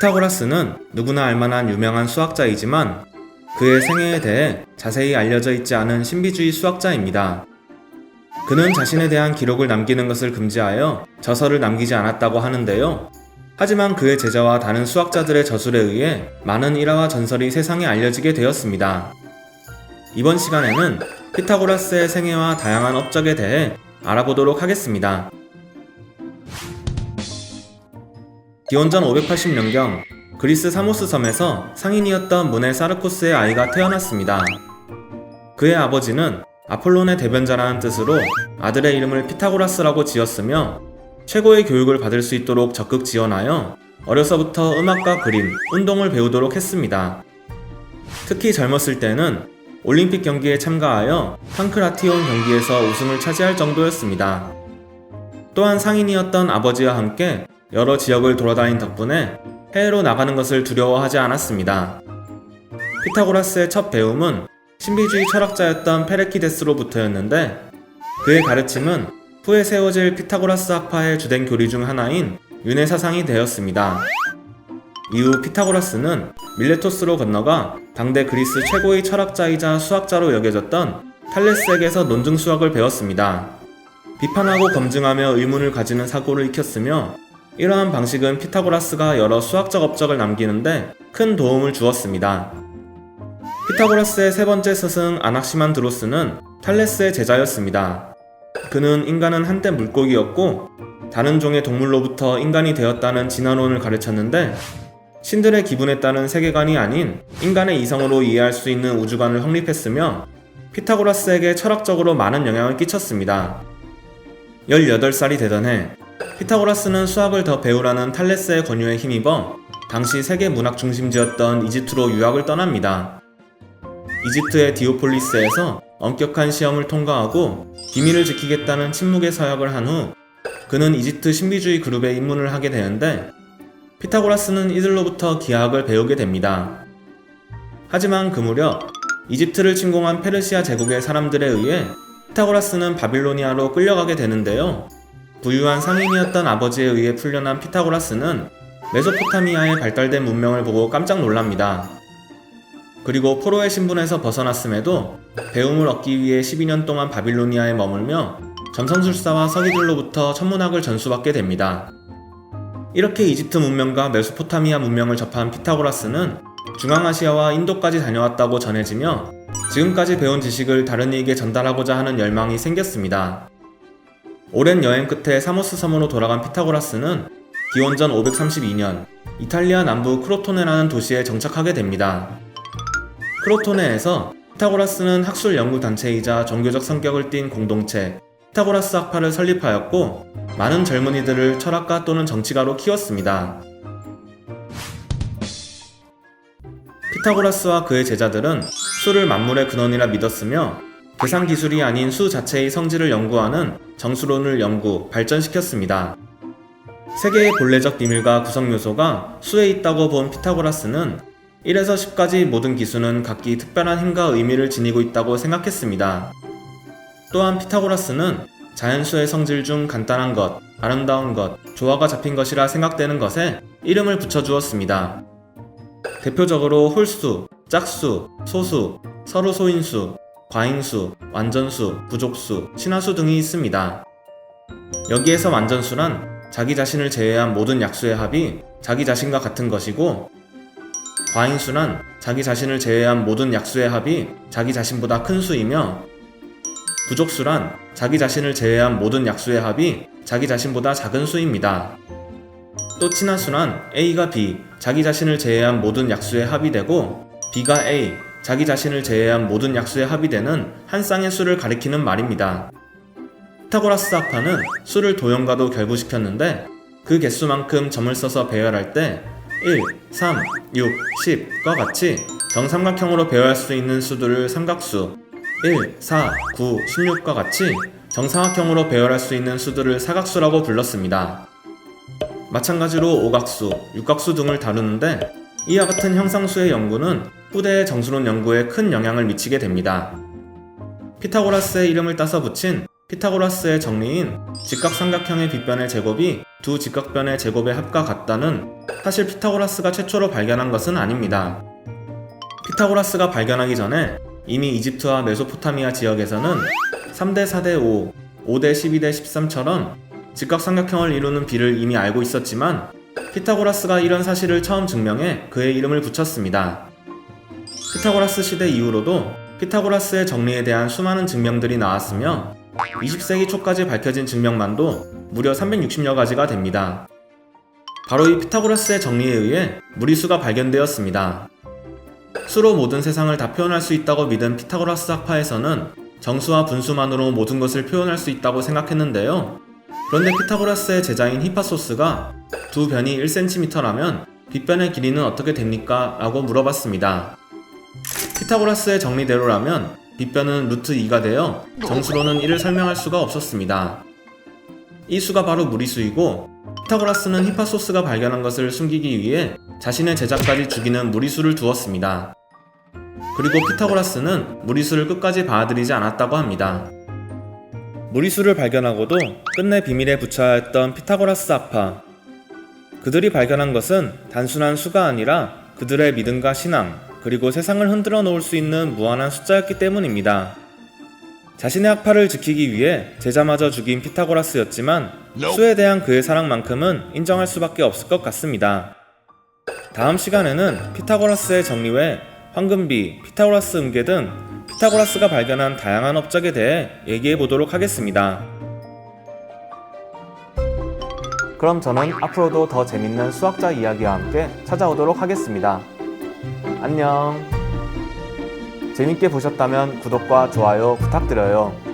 피타고라스는 누구나 알만한 유명한 수학자이지만 그의 생애에 대해 자세히 알려져 있지 않은 신비주의 수학자입니다. 그는 자신에 대한 기록을 남기는 것을 금지하여 저서를 남기지 않았다고 하는데요. 하지만 그의 제자와 다른 수학자들의 저술에 의해 많은 일화와 전설이 세상에 알려지게 되었습니다. 이번 시간에는 피타고라스의 생애와 다양한 업적에 대해 알아보도록 하겠습니다. 기원전 580년경 그리스 사모스 섬에서 상인이었던 문의 사르코스의 아이가 태어났습니다. 그의 아버지는 아폴론의 대변자라는 뜻으로 아들의 이름을 피타고라스라고 지었으며 최고의 교육을 받을 수 있도록 적극 지원하여 어려서부터 음악과 그림, 운동을 배우도록 했습니다. 특히 젊었을 때는 올림픽 경기에 참가하여 판크라티온 경기에서 우승을 차지할 정도였습니다. 또한 상인이었던 아버지와 함께 여러 지역을 돌아다닌 덕분에 해외로 나가는 것을 두려워하지 않았습니다. 피타고라스의 첫 배움은 신비주의 철학자였던 페레키데스로부터였는데 그의 가르침은 후에 세워질 피타고라스 학파의 주된 교리 중 하나인 윤회 사상이 되었습니다. 이후 피타고라스는 밀레토스로 건너가 당대 그리스 최고의 철학자이자 수학자로 여겨졌던 탈레스에게서 논증 수학을 배웠습니다. 비판하고 검증하며 의문을 가지는 사고를 익혔으며 이러한 방식은 피타고라스가 여러 수학적 업적을 남기는데 큰 도움을 주었습니다. 피타고라스의 세 번째 스승 아낙시만드로스는 탈레스의 제자였습니다. 그는 인간은 한때 물고기였고 다른 종의 동물로부터 인간이 되었다는 진화론을 가르쳤는데 신들의 기분에 따른 세계관이 아닌 인간의 이성으로 이해할 수 있는 우주관을 확립했으며 피타고라스에게 철학적으로 많은 영향을 끼쳤습니다. 18살이 되던 해 피타고라스는 수학을 더 배우라는 탈레스의 권유에 힘입어 당시 세계 문학 중심지였던 이집트로 유학을 떠납니다. 이집트의 디오폴리스에서 엄격한 시험을 통과하고 비밀을 지키겠다는 침묵의 서약을 한 후 그는 이집트 신비주의 그룹에 입문을 하게 되는데 피타고라스는 이들로부터 기하학을 배우게 됩니다. 하지만 그 무렵 이집트를 침공한 페르시아 제국의 사람들에 의해 피타고라스는 바빌로니아로 끌려가게 되는데요. 부유한 상인이었던 아버지에 의해 풀려난 피타고라스는 메소포타미아의 발달된 문명을 보고 깜짝 놀랍니다. 그리고 포로의 신분에서 벗어났음에도 배움을 얻기 위해 12년 동안 바빌로니아에 머물며 점성술사와 서기들로부터 천문학을 전수받게 됩니다. 이렇게 이집트 문명과 메소포타미아 문명을 접한 피타고라스는 중앙아시아와 인도까지 다녀왔다고 전해지며 지금까지 배운 지식을 다른 이에게 전달하고자 하는 열망이 생겼습니다. 오랜 여행 끝에 사모스 섬으로 돌아간 피타고라스는 기원전 532년 이탈리아 남부 크로토네라는 도시에 정착하게 됩니다. 크로토네에서 피타고라스는 학술 연구 단체이자 종교적 성격을 띤 공동체 피타고라스 학파를 설립하였고 많은 젊은이들을 철학가 또는 정치가로 키웠습니다. 피타고라스와 그의 제자들은 수를 만물의 근원이라 믿었으며 계산 기술이 아닌 수 자체의 성질을 연구하는 정수론을 연구, 발전시켰습니다. 세계의 본래적 비밀과 구성 요소가 수에 있다고 본 피타고라스는 1에서 10까지 모든 기수는 각기 특별한 힘과 의미를 지니고 있다고 생각했습니다. 또한 피타고라스는 자연수의 성질 중 간단한 것, 아름다운 것, 조화가 잡힌 것이라 생각되는 것에 이름을 붙여주었습니다. 대표적으로 홀수, 짝수, 소수, 서로 소인수, 과인수, 완전수, 부족수, 신화수 등이 있습니다. 여기에서 완전수란 자기 자신을 제외한 모든 약수의 합이 자기 자신과 같은 것이고 과인수란 자기 자신을 제외한 모든 약수의 합이 자기 자신보다 큰 수이며 부족수란 자기 자신을 제외한 모든 약수의 합이 자기 자신보다 작은 수입니다. 또 친화수란 A가 B, 자기 자신을 제외한 모든 약수의 합이 되고 B가 A, 자기 자신을 제외한 모든 약수의 합이 되는 한 쌍의 수를 가리키는 말입니다. 피타고라스 학파는 수를 도형과도 결부시켰는데 그 개수만큼 점을 써서 배열할 때 1, 3, 6, 10과 같이 정삼각형으로 배열할 수 있는 수들을 삼각수 1, 4, 9, 16과 같이 정사각형으로 배열할 수 있는 수들을 사각수라고 불렀습니다. 마찬가지로 오각수, 육각수 등을 다루는데 이와 같은 형상수의 연구는 후대의 정수론 연구에 큰 영향을 미치게 됩니다. 피타고라스의 이름을 따서 붙인 피타고라스의 정리인 직각삼각형의 빗변의 제곱이 두 직각변의 제곱의 합과 같다는 사실 피타고라스가 최초로 발견한 것은 아닙니다. 피타고라스가 발견하기 전에 이미 이집트와 메소포타미아 지역에서는 3대 4대 5, 5대 12대 13처럼 직각삼각형을 이루는 비를 이미 알고 있었지만 피타고라스가 이런 사실을 처음 증명해 그의 이름을 붙였습니다. 피타고라스 시대 이후로도 피타고라스의 정리에 대한 수많은 증명들이 나왔으며 20세기 초까지 밝혀진 증명만도 무려 360여 가지가 됩니다. 바로 이 피타고라스의 정리에 의해 무리수가 발견되었습니다. 수로 모든 세상을 다 표현할 수 있다고 믿은 피타고라스 학파에서는 정수와 분수만으로 모든 것을 표현할 수 있다고 생각했는데요. 그런데 피타고라스의 제자인 히파소스가 두 변이 1cm라면 빗변의 길이는 어떻게 됩니까? 라고 물어봤습니다. 피타고라스의 정리대로라면 빗변은 루트 2가 되어 정수로는 이를 설명할 수가 없었습니다. 이 수가 바로 무리수이고 피타고라스는 히파소스가 발견한 것을 숨기기 위해 자신의 제자까지 죽이는 무리수를 두었습니다. 그리고 피타고라스는 무리수를 끝까지 받아들이지 않았다고 합니다. 무리수를 발견하고도 끝내 비밀에 했던 피타고라스 학파. 그들이 발견한 것은 단순한 수가 아니라 그들의 믿음과 신앙, 그리고 세상을 흔들어 놓을 수 있는 무한한 숫자였기 때문입니다. 자신의 학파를 지키기 위해 제자마저 죽인 피타고라스였지만 수에 대한 그의 사랑만큼은 인정할 수밖에 없을 것 같습니다. 다음 시간에는 피타고라스의 정리 외 황금비, 피타고라스 음계 등 피타고라스가 발견한 다양한 업적에 대해 얘기해 보도록 하겠습니다. 그럼 저는 앞으로도 더 재밌는 수학자 이야기와 함께 찾아오도록 하겠습니다. 안녕. 재밌게 보셨다면 구독과 좋아요 부탁드려요.